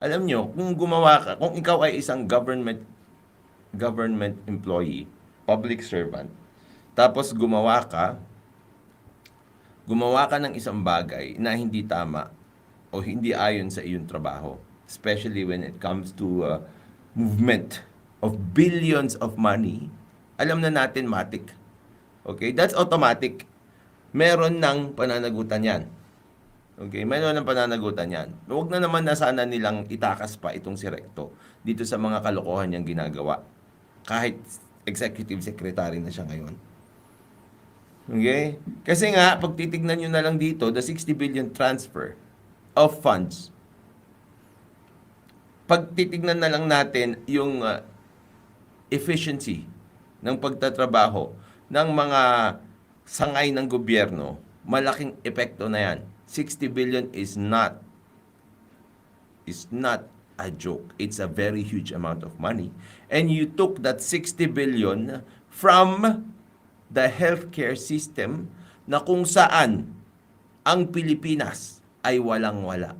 Alam nyo, kung gumawa ka, kung ikaw ay isang government government employee, public servant, tapos gumawa ka, gumawa ka ng isang bagay na hindi tama o hindi ayon sa iyong trabaho, especially when it comes to uh, movement of billions of money, alam na natin matik. Okay? That's automatic. Meron ng pananagutan yan. Okay, mayroon ng pananagutan yan. Huwag na naman na sana nilang itakas pa itong si Recto dito sa mga kalokohan niyang ginagawa. Kahit executive secretary na siya ngayon. Okay? Kasi nga, pag titignan nyo na lang dito, the 60 billion transfer of funds, pag titignan na lang natin yung uh, efficiency ng pagtatrabaho ng mga sangay ng gobyerno, malaking epekto na yan. 60 billion is not is not a joke. It's a very huge amount of money. And you took that 60 billion from the healthcare system na kung saan ang Pilipinas ay walang-wala.